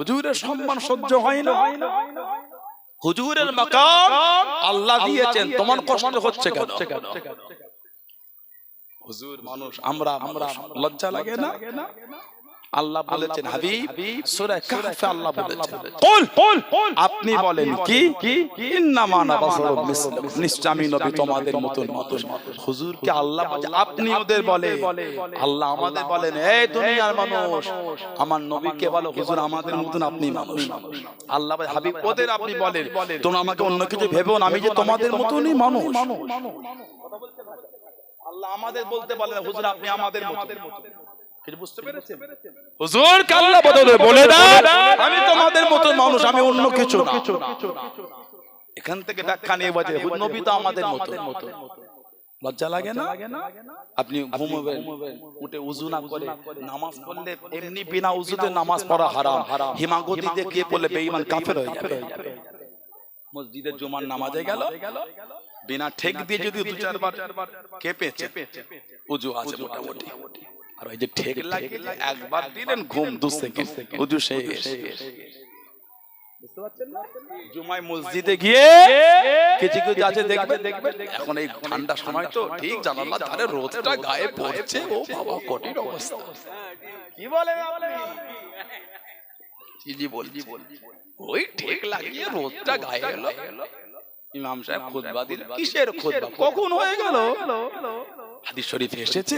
হুজুরের সম্মান সহ্য হয় না। হুজুরের মাকাম আল্লাহ দিয়েছেন। তোমার কষ্ট হচ্ছে কেন? হুজুর মানুষ আমরা আমরা লজ্জা লাগে না? আল্লাহ বলেছেন হাবিব সূরা কাহফে আল্লাহ বলেছেন। কুল কুল আপনি বলেন কি ইন্নামা আনা মিসলুকুম নিশ্চয় আমি নবী তোমাদের মতন হুজুর কি আল্লাহ বলে আপনি ওদের বলে আল্লাহ আমাদের বলেন এই দুনিয়ার মানুষ আমার নবীকে বলো হুজুর আমাদের মতন আপনি মানুষ। আল্লাহ বলে হাবিব ওদের আপনি বলেন। তোমরা আমাকে অন্য কিছু ভেবো না আমি যে তোমাদের মতনই মানুষ। আল্লাহ আমাদের বলতে বলেন হুজুর আপনি আমাদের মতন কিছু বুঝতে পেরেছেন। হুজুর কাল্লা বদলে বলে দেন আমি তোমাদের মতো মানুষ আমি অন্য কিছু না। এখান থেকে ব্যাখ্যা নিয়ে বাজে। নবী তো আমাদের মতো লজ্জা লাগে না? আপনি ঘুমবেন উঠে উজু না করে নামাজ পড়লে এমনি বিনা উজুতে নামাজ পড়া হারাম। হিমাগতিতে গিয়ে পড়লে বেঈমান কাফের হয়ে যাবে। মসজিদের জুমার নামাজে গেল। বিনা ঠেক দিয়ে যদি দু চারবার কেঁপেছে। উজু আছে মোটামুটি। আর ওই যে ঠেক লাগিয়ে একবার দিলেন ঘুম দু সেকেন্ড উজু শেষ জুমায় মসজিদে গিয়ে কিছু কিছু আছে দেখবে দেখবে এখন এই ঠান্ডা সময় তো ঠিক জানালা ধারে রোদটা গায়ে পড়ছে ও বাবা কঠিন অবস্থা। কি বলে জি জি বলছি। বলছি। ওই ঠিক লাগিয়ে রোদটা গায়ে এলো। ইমাম সাহেব খুতবা দিল। কিসের খুতবা? কখন হয়ে গেল? হাদিস শরীফে এসেছে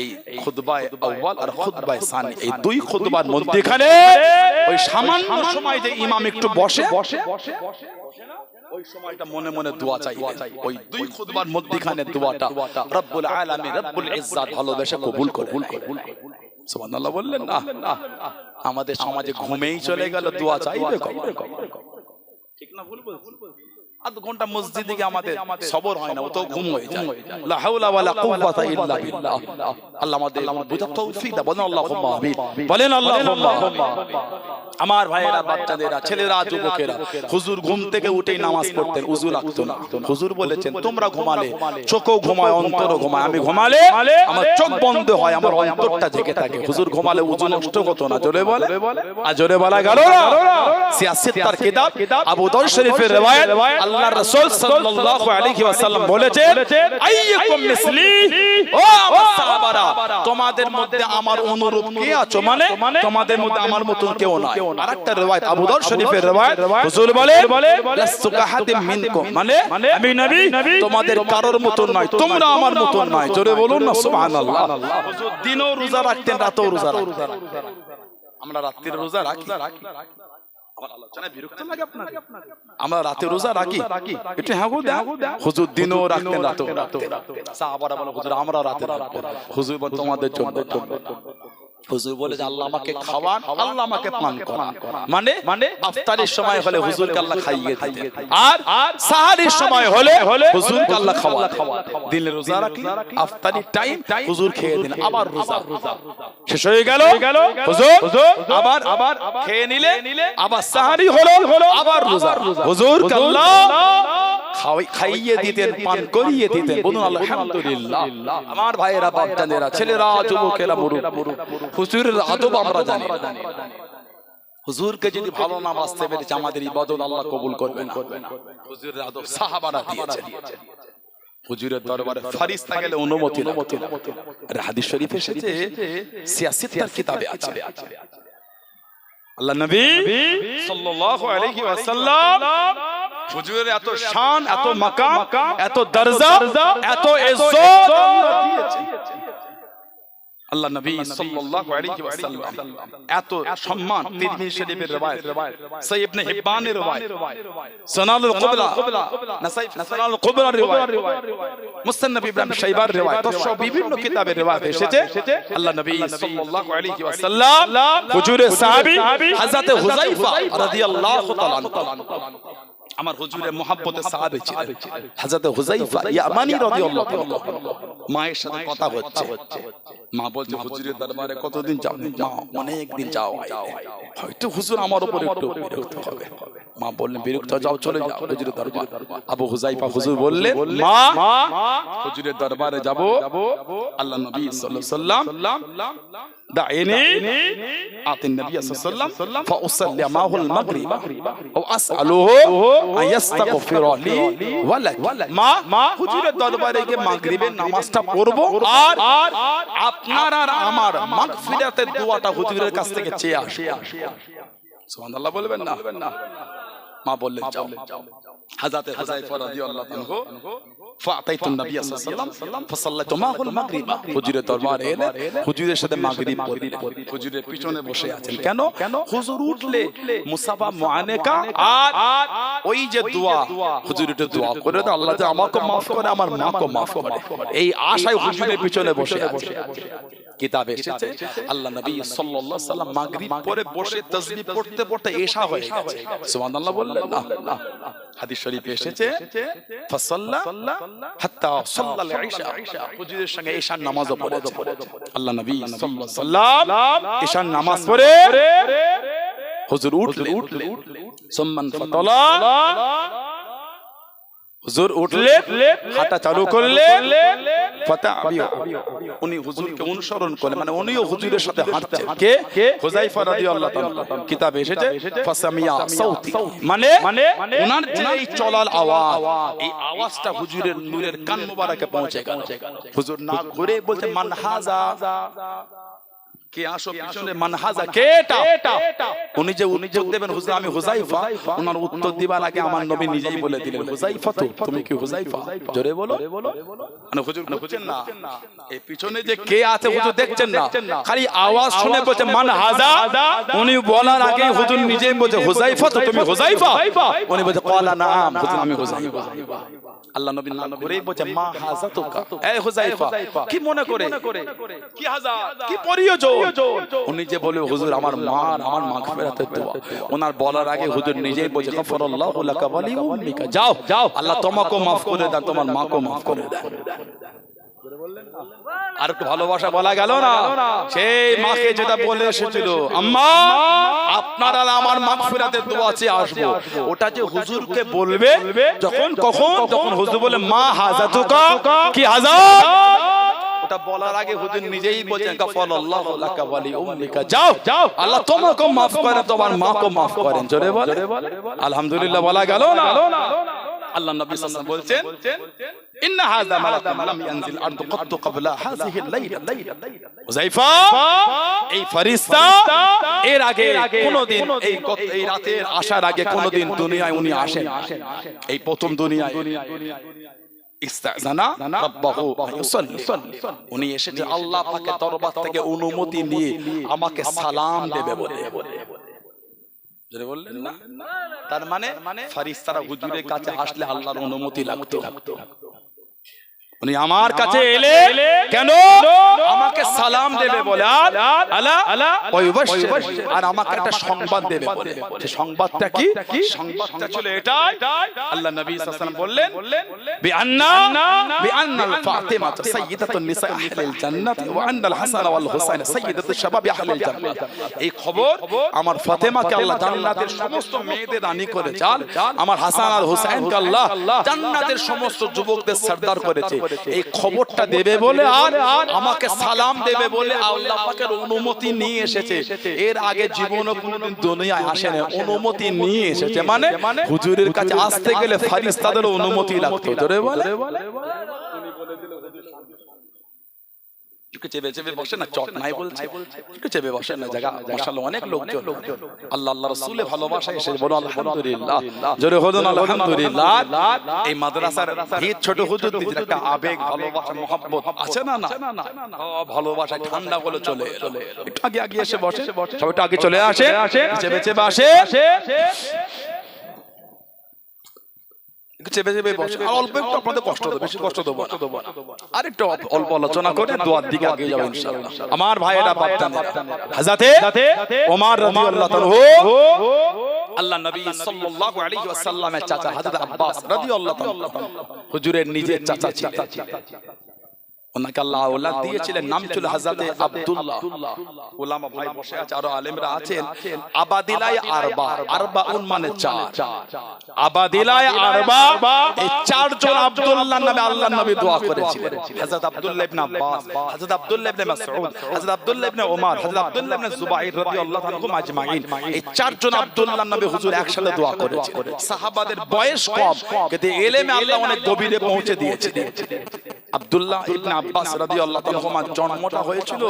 এই খুতবায়ে আউয়াল আর খুতবায়ে সানি এই দুই খুতবার মধ্যখানে ওই সামান্য সময় যে ইমাম একটু বসে বসে ওই সময়টা মনে মনে দোয়া চাই ওই দুই খুতবার মধ্যখানে দোয়াটা রব্বুল আলামিন রব্বুল ইজ্জাত ভালোবেসে কবুল করে সুবহানাল্লাহ বললেন না আমাদের সমাজে ঘুমেই চলে গেল দোয়া চাইবে কবে ঠিক না ভুল বলছি। আধ ঘণ্টা মসজিদে গিয়ে আমাদের সবর হয় না ও তো ঘুম হয়ে যায়। লা হাওলা ওয়ালা কুওয়াতা ইল্লা বিল্লাহ। আল্লাহ আমাদের তৌফিক দাও বলেন আল্লাহুম্মা আমিন। বলেন আল্লাহুম্মা আমার ভাইয়েরা বাচ্চাদেরা ছেলেরা যুবকেরা হুজুর ঘুম থেকে উঠেই নামাজ পড়তেন উজু লাগতো না। হুজুর বলেছেন তোমরা ঘুমালে চোখও ঘুমায় অন্তরও ঘুমায়। আমি ঘুমালে আমার চোখ বন্ধ হয় আমার অন্তরটা জেগে থাকে। হুজুর ঘুমালে উজু নষ্ট হতো না জোরে বলে আর জোরে বলা? গেল সিয়াসত তার কিতাব আবু দাউদ শরীফের রিওয়ায়াত আল্লাহর রাসূল সাল্লাল্লাহু আলাইহি ওয়াসাল্লাম বলেছেন আইয়াকুম মিসলি ও আমার সাহাবারা তোমাদের মধ্যে আমার অনুরূপ কে আছো? মানে তোমাদের মধ্যে আমার মতন কেউ নাই। আরেকটা রিওয়ায়াত আবু দাউদ শরীফের রিওয়ায়াত হুজুর বলে লাস্তু কাহাতিম মিনকুম। মানে আমি নবী তোমাদের কারোর মতন নয় তোমরা আমার মতন নয় জোরে বলুন না সুবহানাল্লাহ। হুজুর দিনও রোজা রাখতেন রাতেও রোজা রাখতেন। আমরা রাত্রির রোজা রাখি। আমার আলোচনায় বিরক্ত লাগে আপনার আমরা রাতে রোজা রাখি। একটু হ্যাঁ গো হুজুর দিনও রাখতেন রাতেও রাখতেন সাহাবারা বলে হুজুর আমরা রাতে রাখব। হুজুর তোমাদের জন্য হুজুর বলে যে আল্লাহ আমাকে খাওয়ান আল্লাহ আমাকে পান করান। মানে মানে আফতারের সময় হলে হুজুরকে আল্লাহ খাইয়ে দিতেন। আর আর সাহারির সময় হলে হুজুরকে আল্লাহ খাওয়া রোজা রাখি টাইম হুজুর খেয়ে দিন আবার রোজা। শেষ হয়ে গেল? হুজুর? আবার আবার খেয়ে নিলে? আবার সাহারি হলো? আবার রোজা। হুজুর আল্লাহ খাইয়ে দিতেন পান করিয়ে দিতেন। বলুন আলহামদুলিল্লাহ। আমার ভাইয়েরা বাপজানেরা ছেলেরা যুবকেরা মুরুব হুজুরের আদব আমরা জানি। হুজুরকে যদি ভালো না বাঁচতে পেরেছে আমাদের ইবাদত আল্লাহ কবুল করবে না। হুজুরের আদব সাহাবারা দিয়েছেন। হুজুরের দরবারে ফারিস্তা গেলে অনুমতি অনুমতি আর হাদিস শরীফ এসেছে সিয়াসিত তার কিতাবে আছে। আল্লাহ নবী সাল্লাল্লাহু আলাইহি ওয়াসাল্লাম হুজুরের এত শান এত মাকাম এত দরজা এত ইজ্জত আল্লাহ নবী সাল্লাল্লাহু আলাইহি ওয়াসাল্লাম। এত সম্মান তিরমিজি শরীফের riwayat সহিহ ইবনে হিব্বানের riwayat সানালুল কুবরা। নাসাই সানালুল কুবরা riwayat মুসন্নাফ ইব্রাহিম শাইবার riwayat তো বিভিন্ন কিতাবের riwayat এসেছে। আল্লাহ নবী সাল্লাল্লাহু আলাইহি ওয়াসাল্লাম হুজুরের সাহাবী হযরত হুযায়ফা রাদিয়াল্লাহু তাআলা আমার হুজুরের মোহাব্বতের সাহাবী ছিলেন। হযরত হুযায়ফা ইয়ামানি রাদিয়াল্লাহু তাআলা মায়ের সাথে কথা হচ্ছে। মা বলছে হুজুরের দরবারে কতদিন যাও? মা অনেক দিন যাও হয়তো হুজুর আমার উপর একটু বিরক্ত হবে। মা বললেন বিরক্ত যাও চলে যাও হুজুরের দরবার। আবু হুযায়ফা হুজুর বললেন মা হুজুরের দরবারে যাব। আল্লাহ নবী সাল্লাল্লাহু আলাইহি ওয়াসাল্লাম دعيني أعطي النبي صلى الله عليه وسلم فأصلي معه المغرب أو أسأله أن يستغفر لي ولك মা মা হুজুরের দরবারে গিয়ে মাগরিবের নামাজটা পড়বো আর আপনার আর আমার মাগফিরাতের দোয়াটা হুজুরের কাছ থেকে চেয়ে আসে সুবহানাল্লাহ বলবেন না মা বললেন যাও। হাজাতে হুযায়ফা রাদিয়াল্লাহু আনহু সাল্লাল্লাহু আলাইহি মাহুল মাগরিবা। হুজুরের দরবারে এলে হুজুরের সাথে মাগরিব হুজুরের পিছনে বসে আছেন। কেন? হুজুর উঠলে মুসাফা মুআনেকা আর ওই যে দোয়া। দোয়া। করে আল্লাহ যে আমাকে maaf করে আমার মাকে maaf করে। এই আশায় হুজুরের পিছনে বসে আছে কিতাবে এসেছে। আল্লাহ নবী সাল্লাল্লাহু আলাইহি সাল্লাম মাগরিব পরে বসে তাসবিহ পড়তে পড়তে এশা হয়ে গেছে সুবহানাল্লাহ বলে বললেন না হাদিস শরীফে এসেছে ফাসাল্লা হাত্তা সাল্লাল ইশা হুজুরের সঙ্গে এশার নামাজও পড়েছে। আল্লাহ নবী সাল্লাল্লাহু আলাইহি সাল্লাম এশার নামাজ পড়ে। হুজুর উঠলে। সুম্মান ফাতালা। হুজুর উঠলে। হাঁটা চালু করলে। ফাতা আবিও উনি হুজুরকে অনুসরণ করে মানে উনিও হুজুরের সাথে হাঁটছেন কে? হুজাইফা রাদিয়াল্লাহু তাআলা কিতাবে এসেছে? ফাসামিয়া সাউতি মানে? মানে? ওনার যে এই চলার আওয়াজ এই আওয়াজটা হুজুরের নূরের কান মোবারকে পৌঁছে গেল। হুজুর না ঘুরে বলতে মান হাজা? কে আসো পিছনে? মানহাজা কে এটা? উনি যে উত্তর দেবেন হুজুর আমি হুজাইফা। ওনার উত্তর দিবার আগে আমার নবী নিজেই বলে দিলেন হুজাইফা তো? তুমি কি হুজাইফা? জোরে বলো। মানে হুজুর বুঝছেন না। এই পিছনে যে কে আছে হুজুর দেখছেন না। খালি আওয়াজ শুনে বলছে মানহাজা উনি বলার আগে হুজুর নিজেই বলছে হুজাইফা তো? তুমি হুজাইফা উনি বলছে ক্বালা নাম হুজুর আমি হুজাইফা। আল্লাহ নবী করেই বলছে মা হাজা তো এই হুজাইফা। কি মনে করে? কি হাজা কি প্রয়োজন উনি যে বলে হুজুর আমার মা আমার মাগফিরাতে দোয়া। ওনার বলার আগে হুজুর নিজেই বলছে গফরাল্লাহু লাকা ওয়ালি উম্মিকা। যাও যাও। আল্লাহ তোমাকে maaf করে দেন তোমার মাকে maaf করে দেন। আর একটু ভালোবাসা বলা গেল না? সেই মাকে যেটা বলে এসেছিল আম্মা আপনার আমার মাগফিরাতের দোয়া চেয়ে আসব। ওটা যে হুজুরকে বলবে যখন কখন তখন হুজুর বলে মা হাজাতুকা কি হাজার ওটা বলার আগে হুজুর নিজেই বলছেন গাফারাল্লাহু লাকা ওয়ালি উম্মিকা। যাও যাও। আল্লাহ তোমাকে maaf করেন তোমার মাকে maaf করেন। জোরে বলে আলহামদুলিল্লাহ বলা গেল না। আল্লাহ নবী সাল্লাল্লাহু বলছেন ইন্না হাযা মালাকুম লাম ইয়ানজিল আরদু কত্তু ক্বাবলা হাযিহি লাইলা হুযায়ফা এই ফেরেশতা এর আগে কোনদিন এই কত- এই রাতের আসার আগে কোনদিন দুনিয়ায় উনি আসেন এই প্রথম দুনিয়ায়। উনি এসেছে আল্লাহ পাকের দরবার থেকে অনুমতি নিয়ে আমাকে সালাম দেবে বলে। বললেন না? তার মানে ফারিস্তারা হুজুরের কাছে আসলে আল্লাহর অনুমতি লাগতো। উনি আমার কাছে এলে কেন? আমাকে সালাম দেবে বলে। আর আলা আলা আর আমাকে একটা সংবাদ দেবে বলে। সে সংবাদটা কি? সংবাদটা ছিল এটাই। আল্লাহ নবী সাল্লাল্লাহু আলাইহি ওয়াসাল্লাম বললেন বিআন্না বিআন্না ফাতিমা সাইয়্যিদাতুন নিসা আহলিল জান্নাত ওয়া আন্নাল হাসান ওয়াল হুসাইন সাইয়্যিদাতুশ শাবাব আহলিল জান্নাত। এই খবর আমার ফাতেমাকে আল্লাহ জান্নাতের সমস্ত মেয়েদের রানী করে আমার হাসান আর হুসাইনকে আল্লাহ জান্নাতের সমস্ত যুবকদের সর্দার করেছে। এই খবরটা দেবে বলে আর আমাকে সালাম দেবে বলে আল্লাহ পাকের অনুমতি নিয়ে এসেছে। এর আগে জীবনে কোনোদিন দুনিয়ায় আসে না অনুমতি নিয়ে এসেছে মানে হুজুরের কাছে আসতে গেলে ফারিস্তাদের অনুমতি লাগতো। ধরে বলে। একটু চেপে চেপে বসে না চট নাই বলছে। একটু চেপে বসে না জায়গা মাশাআল্লাহ অনেক লোকজন। আল্লাহ আল্লাহ রাসূলের ভালোবাসা এসে বলো আলহামদুলিল্লাহ। জোরে বলুন আলহামদুলিল্লাহ। এই মাদ্রাসার ভিত ছোট হুজুর দিতে একটা আবেগ ভালোবাসা মহব্বত। আছে না না? ভালোবাসা ঠান্ডা বলে চলে। এলো। একটু আগে আগে এসে বসে। সবাই আগে চলে আসে। চেপে চেপে আসে। চেপে চেপে বসে আর অল্প একটু আপনাদের কষ্ট দেবো বেশি কষ্ট দেবো আর একটু অল্প- অল্প আলোচনা করে দোয়ার দিকে আগে যাব ইনশাআল্লাহ। আমার ভাইয়েরা বাপদান হাজাতে ওমর রাদিয়াল্লাহু তাআলা আল্লাহ নবী সাল্লাল্লাহু আলাইহি ওয়াসাল্লামের চাচা হযরত আব্বাস রাদিয়াল্লাহু তাআলা। হুজুরের নিজের চাচা ছিলেন। ওনাকে আল্লাহ আওলাদ দিয়েছিলেন নাম ছিল আব্দুল্লাহ। ওলামা ভাই বসে আছে আরও আলেমরা আছেন। আবাদিলায় আরবা। আরবাউন মানে চার। আবাদিলায় আরবা। এই চারজন আব্দুল্লাহ নামে আল্লাহর নবী দোয়া করেছিলেন। হযরত আব্দুল্লাহ ইবনে আব্বাস হযরত আব্দুল্লাহ ইবনে মাসউদ হযরত আব্দুল্লাহ ইবনে ওমর হযরত আব্দুল্লাহ ইবনে জুবাইর রাদিয়াল্লাহু আনহুম আজমাইন। এই চারজন আব্দুল্লাহ নবী হুজুর একসাথে দোয়া করেছিলেন সাহাবাদের বয়স কম কিন্তু এলেমে আল্লাহ অনেক গভীরে পৌঁছে দিয়েছিলেন আব্দুল্লাহ ইবনে আব্বাস রাদিয়াল্লাহু তাআলা জন্মটা হয়েছিল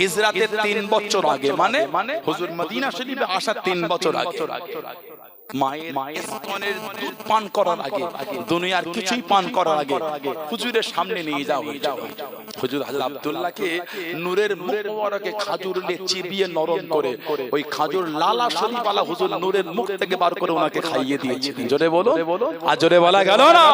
হিজরাতের 3 বছর আগে। মানে হুজুর মদিনা শরীফে আসার 3 বছর আগে। মায়ের স্তনের দুধ পান করার আগে। দুনিয়ার কিছুই পান করার আগে। হুজুরের সামনে নিয়ে যাও হুজুর আব্দুল্লাহকে নূরের মোবারকে খাজুর দিয়ে চিবিয়ে নরম করে ওই খাজুর লালা শরীফওয়ালা হুজুর নূরের মুখ থেকে বার করে ওনাকে খাইয়ে দিয়েছিলেন। জোরে বলো আর জোরে বলা গেল না?